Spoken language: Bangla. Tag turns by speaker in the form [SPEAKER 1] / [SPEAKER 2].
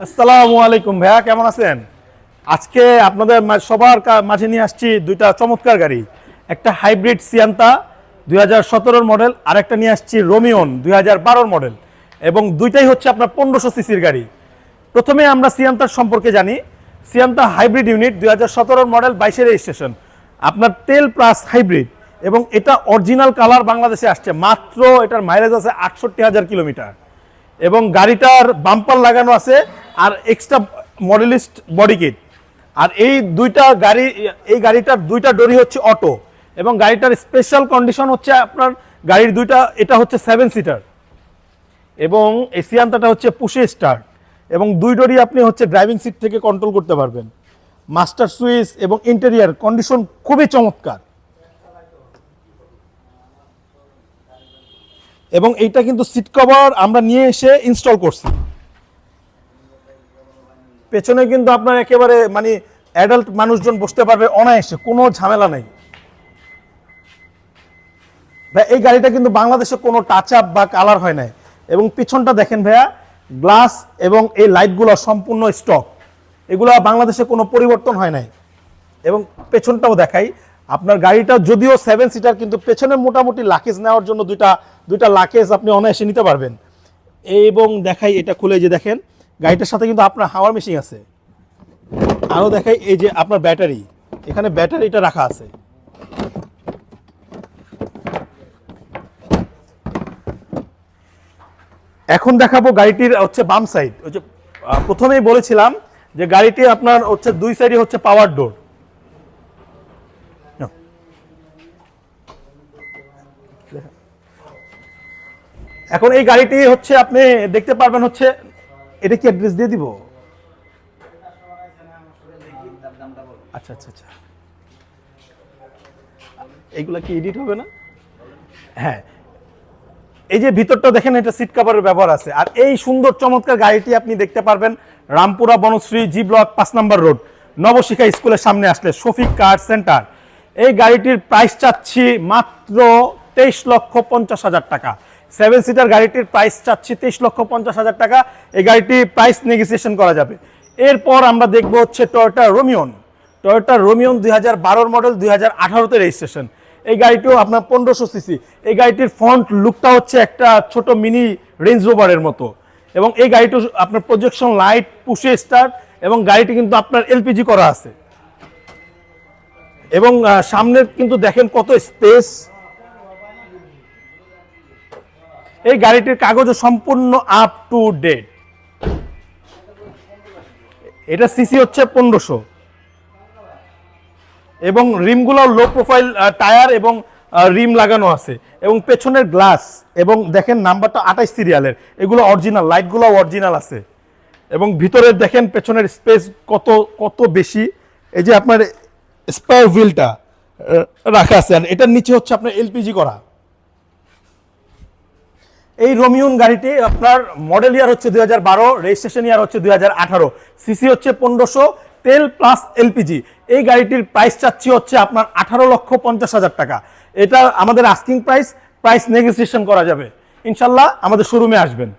[SPEAKER 1] আসসালামু আলাইকুম ভাইয়া, কেমন আছেন? আজকে আপনাদের সবার মাঝে নিয়ে আসছি দুইটা চমৎকার গাড়ি। একটা হাইব্রিড সিয়ান্তা দুই হাজার মডেল আর একটা নিয়ে আসছি রোমিওন দুই হাজার মডেল। এবং দুইটাই হচ্ছে আপনার পনেরোশো সিসির গাড়ি। প্রথমে আমরা সিয়ান্তার সম্পর্কে জানি। সিয়ান্তা হাইব্রিড ইউনিট দুই হাজার মডেল বাইশের রেজিস্ট্রেশন। আপনার তেল প্লাস হাইব্রিড, এবং এটা অরিজিনাল কালার বাংলাদেশে আসছে। মাত্র এটার মাইলেজ আছে আটষট্টি হাজার কিলোমিটার। এবং গাড়িটার বাম্পার লাগানো আছে আর এক্সট্রা মডেলিস্ট বডি কিট আর এই দুইটা গাড়ি, এই গাড়িটার দুইটা ডোরি হচ্ছে অটো এবং গাড়িটার স্পেশাল কন্ডিশন হচ্ছে আপনার গাড়ির দুইটা, এটা হচ্ছে সেভেন সিটার এবং এই সিয়ান্তাটা হচ্ছে পুশে স্টার্ট এবং দুই ডোরি আপনি হচ্ছে ড্রাইভিং সিট থেকে কন্ট্রোল করতে পারবেন। মাস্টার সুইচ এবং ইন্টেরিয়ার কন্ডিশন খুবই চমৎকার। এবং এইটা কিন্তু সিট কভার আমরা নিয়ে এসে ইনস্টল করছি। পেছনে কিন্তু আপনার একেবারে মানে অ্যাডাল্ট মানুষজন বসতে পারবে অনায়াসে, কোনো ঝামেলা নেই। ভাই, এই গাড়িটা কিন্তু বাংলাদেশে কোনো টাচ আপ বা কালার হয় নাই। এবং পিছনটা দেখেন ভাইয়া গ্লাস এবং এই লাইটগুলো সম্পূর্ণ স্টক এগুলো বাংলাদেশে কোনো পরিবর্তন হয় নাই। এবং পেছনটাও দেখাই, আপনার গাড়িটা যদিও সেভেন সিটার কিন্তু পেছনে মোটামুটি লাকেজ নেওয়ার জন্য দুইটা দুইটা লাকেজ আপনি অনায়াসে নিতে পারবেন। এবং দেখাই, এটা খুলে যে দেখেন গাড়িটার সাথে কিন্তু আপনার হাওয়ার মেশিন আছে। আরও দেখাই, এই যে আপনার ব্যাটারি, এখানে ব্যাটারিটা রাখা আছে। এখন দেখাবো গাড়িটির হচ্ছে বাম সাইড ওই যে প্রথমেই বলেছিলাম যে গাড়িটি আপনার হচ্ছে দুই সাইডে হচ্ছে পাওয়ার ডোর এখন এই গাড়িটি হচ্ছে আপনি দেখতে পারবেন হচ্ছে এটা কি অ্যাড্রেস দিয়ে দিব? আচ্ছা আচ্ছা আচ্ছা। এইগুলা কি এডিট হবে না? হ্যাঁ। এই যে ভিতরটা দেখেন, এটা সিট কাভারের ব্যবহার আছে। আর এই সুন্দর, চমৎকার গাড়িটি আপনি দেখতে পারবেন রামপুরা বনশ্রী জি ব্লক পাঁচ নম্বর রোড, নবশিখা স্কুলের সামনে আসলে শফিক কার সেন্টার। এই গাড়িটির প্রাইস চাচ্ছি মাত্র তেইশ লক্ষ পঞ্চাশ হাজার টাকা। সেভেন সিটার গাড়িটির প্রাইস চাচ্ছি তেইশ লক্ষ পঞ্চাশ হাজার টাকা। এই গাড়িটির প্রাইস নেগোসিয়েশন করা যাবে। এরপর আমরা দেখব হচ্ছে টয়োটা রোমিয়ন টয়োটা রোমিয়ন দুই হাজার বারোর মডেল দুই হাজার আঠারোতে রেজিস্ট্রেশন এই গাড়িটিও আপনার পনেরোশো সিসি এই গাড়িটির ফ্রন্ট লুকটা হচ্ছে একটা ছোট মিনি রেঞ্জ রোভারের মতো। এবং এই গাড়িটি আপনার প্রজেকশন লাইট পুষে স্টার্ট এবং গাড়িটি কিন্তু আপনার এলপিজি করা আছে। এবং সামনের কিন্তু দেখেন কত স্পেস এই গাড়িটির কাগজও সম্পূর্ণ আপ টু ডেট এটা সিসি হচ্ছে পনেরোশো। এবং রিমগুলো লো প্রোফাইল টায়ার এবং রিম লাগানো আছে। এবং পেছনের গ্লাস এবং দেখেন নাম্বারটা আঠাইশ সিরিয়ালের এগুলো অরিজিনাল লাইটগুলো অরিজিনাল আছে। এবং ভিতরে দেখেন পেছনের স্পেস কত কত বেশি। এই যে আপনার স্পার হুইলটা রাখা আছে। আর এটার নিচে হচ্ছে আপনার এলপিজি করা। এই রোমিউন গাড়িটি আপনার মডেল ইয়ার হচ্ছে দুই হাজার বারো, রেজিস্ট্রেশন ইয়ার হচ্ছে দুই হাজার আঠারো, সিসি হচ্ছে পনেরোশো, তেল প্লাস এলপিজি। এই গাড়িটির প্রাইস চাচ্ছি হচ্ছে আপনার আঠারো লক্ষ পঞ্চাশ হাজার টাকা। এটা আমাদের আস্কিং প্রাইস প্রাইস নেগোসিয়েশন করা যাবে। ইনশাল্লাহ আমাদের শোরুমে আসবেন।